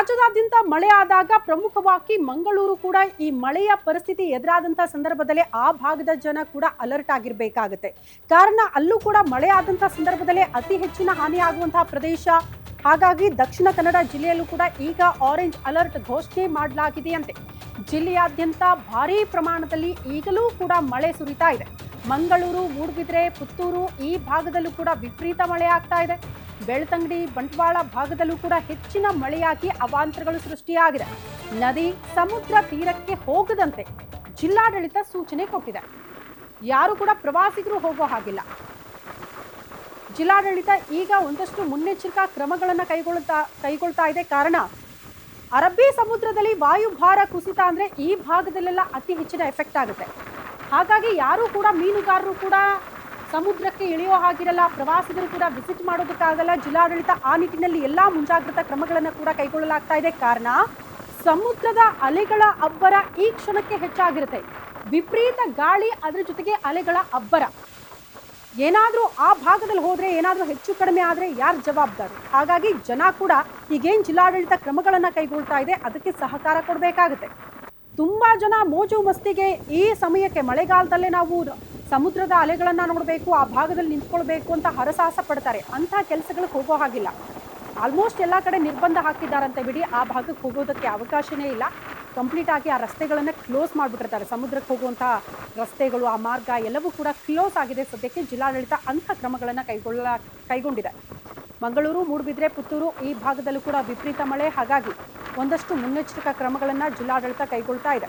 ರಾಜ್ಯದಾದ್ಯಂತ ಮಳೆ ಆದಾಗ ಪ್ರಮುಖವಾಗಿ ಮಂಗಳೂರು ಕೂಡ ಈ ಮಳೆಯ ಪರಿಸ್ಥಿತಿ ಎದುರಾದಂತಹ ಸಂದರ್ಭದಲ್ಲೇ ಆ ಭಾಗದ ಜನ ಕೂಡ ಅಲರ್ಟ್ ಆಗಿರಬೇಕಾಗುತ್ತೆ. ಕಾರಣ ಅಲ್ಲೂ ಕೂಡ ಮಳೆ ಆದಂತಹ ಸಂದರ್ಭದಲ್ಲೇ ಅತಿ ಹೆಚ್ಚಿನ ಹಾನಿ ಆಗುವಂತಹ ಪ್ರದೇಶ. ಹಾಗಾಗಿ ದಕ್ಷಿಣ ಕನ್ನಡ ಜಿಲ್ಲೆಯಲ್ಲೂ ಕೂಡ ಈಗ ಆರೆಂಜ್ ಅಲರ್ಟ್ ಘೋಷಣೆ ಮಾಡಲಾಗಿದೆಯಂತೆ. ಜಿಲ್ಲೆಯಾದ್ಯಂತ ಭಾರೀ ಪ್ರಮಾಣದಲ್ಲಿ ಈಗಲೂ ಕೂಡ ಮಳೆ ಸುರಿತಾ ಇದೆ. ಮಂಗಳೂರು ಮೂಡುಬಿದ್ರೆ ಪುತ್ತೂರು ಈ ಭಾಗದಲ್ಲೂ ಕೂಡ ವಿಪರೀತ ಮಳೆ ಆಗ್ತಾ ಇದೆ. ಬೆಳ್ತಂಗಡಿ ಬಂಟ್ವಾಳ ಭಾಗದಲ್ಲೂ ಕೂಡ ಹೆಚ್ಚಿನ ಮಳೆಯಾಗಿ ಅವಾಂತರಗಳು ಸೃಷ್ಟಿಯಾಗಿದೆ. ನದಿ ಸಮುದ್ರ ತೀರಕ್ಕೆ ಹೋಗದಂತೆ ಜಿಲ್ಲಾಡಳಿತ ಸೂಚನೆ ಕೊಟ್ಟಿದೆ. ಯಾರು ಕೂಡ ಪ್ರವಾಸಿಗರು ಹೋಗೋ ಹಾಗಿಲ್ಲ. ಜಿಲ್ಲಾಡಳಿತ ಈಗ ಒಂದಷ್ಟು ಮುನ್ನೆಚ್ಚರಿಕಾ ಕ್ರಮಗಳನ್ನು ಕೈಗೊಳ್ತಾ ಕೈಗೊಳ್ತಾ ಇದೆ. ಕಾರಣ, ಅರಬ್ಬಿ ಸಮುದ್ರದಲ್ಲಿ ವಾಯುಭಾರ ಕುಸಿತ ಅಂದರೆ ಈ ಭಾಗದಲ್ಲೆಲ್ಲ ಅತಿ ಹೆಚ್ಚಿನ ಎಫೆಕ್ಟ್ ಆಗುತ್ತೆ. ಹಾಗಾಗಿ ಯಾರೂ ಕೂಡ ಮೀನುಗಾರರು ಕೂಡ ಸಮುದ್ರಕ್ಕೆ ಇಳಿಯೋ ಹಾಗಿರಲ್ಲ, ಪ್ರವಾಸಿಗರು ಕೂಡ ವಿಸಿಟ್ ಮಾಡೋದಕ್ಕಾಗಲ್ಲ. ಜಿಲ್ಲಾಡಳಿತ ಆ ನಿಟ್ಟಿನಲ್ಲಿ ಎಲ್ಲಾ ಮುಂಜಾಗ್ರತಾ ಕ್ರಮಗಳನ್ನು ಕೂಡ ಕೈಗೊಳ್ಳಲಾಗ್ತಾ ಇದೆ. ಕಾರಣ, ಸಮುದ್ರದ ಅಲೆಗಳ ಅಬ್ಬರ ಈ ಕ್ಷಣಕ್ಕೆ ಹೆಚ್ಚಾಗಿರುತ್ತೆ. ವಿಪರೀತ ಗಾಳಿ ಅದರ ಜೊತೆಗೆ ಅಲೆಗಳ ಅಬ್ಬರ. ಏನಾದರೂ ಆ ಭಾಗದಲ್ಲಿ ಹೋದರೆ, ಏನಾದರೂ ಹೆಚ್ಚು ಕಡಿಮೆ ಆದರೆ ಯಾರು ಜವಾಬ್ದಾರಿ? ಹಾಗಾಗಿ ಜನ ಕೂಡ ಈಗೇನು ಜಿಲ್ಲಾಡಳಿತ ಕ್ರಮಗಳನ್ನು ಕೈಗೊಳ್ತಾ ಇದೆ, ಅದಕ್ಕೆ ಸಹಕಾರ ಕೊಡಬೇಕಾಗುತ್ತೆ. ತುಂಬಾ ಜನ ಮೋಜು ಮಸ್ತಿಗೆ ಈ ಸಮಯಕ್ಕೆ ಮಳೆಗಾಲದಲ್ಲೇ ನಾವು ಸಮುದ್ರದ ಅಲೆಗಳನ್ನು ನೋಡಬೇಕು, ಆ ಭಾಗದಲ್ಲಿ ನಿಂತ್ಕೊಳ್ಬೇಕು ಅಂತ ಹರಸಾಹಸ ಪಡ್ತಾರೆ. ಅಂಥ ಕೆಲಸಗಳಿಗೆ ಹೋಗೋ ಹಾಗಿಲ್ಲ. ಆಲ್ಮೋಸ್ಟ್ ಎಲ್ಲ ಕಡೆ ನಿರ್ಬಂಧ ಹಾಕಿದ್ದಾರಂತೆ ಬಿಡಿ. ಆ ಭಾಗಕ್ಕೆ ಹೋಗೋದಕ್ಕೆ ಅವಕಾಶನೇ ಇಲ್ಲ. ಕಂಪ್ಲೀಟ್ ಆಗಿ ಆ ರಸ್ತೆಗಳನ್ನು ಕ್ಲೋಸ್ ಮಾಡಿಬಿಟ್ಟಿರ್ತಾರೆ. ಸಮುದ್ರಕ್ಕೆ ಹೋಗುವಂಥ ರಸ್ತೆಗಳು, ಆ ಮಾರ್ಗ ಎಲ್ಲವೂ ಕೂಡ ಕ್ಲೋಸ್ ಆಗಿದೆ. ಸದ್ಯಕ್ಕೆ ಜಿಲ್ಲಾಡಳಿತ ಅಂಥ ಕ್ರಮಗಳನ್ನು ಕೈಗೊಳ್ಳ, ಕೈಗೊಂಡಿದೆ. ಮಂಗಳೂರು, ಮೂಡುಬಿದ್ರೆ, ಪುತ್ತೂರು ಈ ಭಾಗದಲ್ಲೂ ಕೂಡ ವಿಪರೀತ ಮಳೆ. ಹಾಗಾಗಿ ಒಂದಷ್ಟು ಮುನ್ನೆಚ್ಚರಿಕಾ ಕ್ರಮಗಳನ್ನು ಜಿಲ್ಲಾಡಳಿತ ಕೈಗೊಳ್ತಾ ಇದೆ.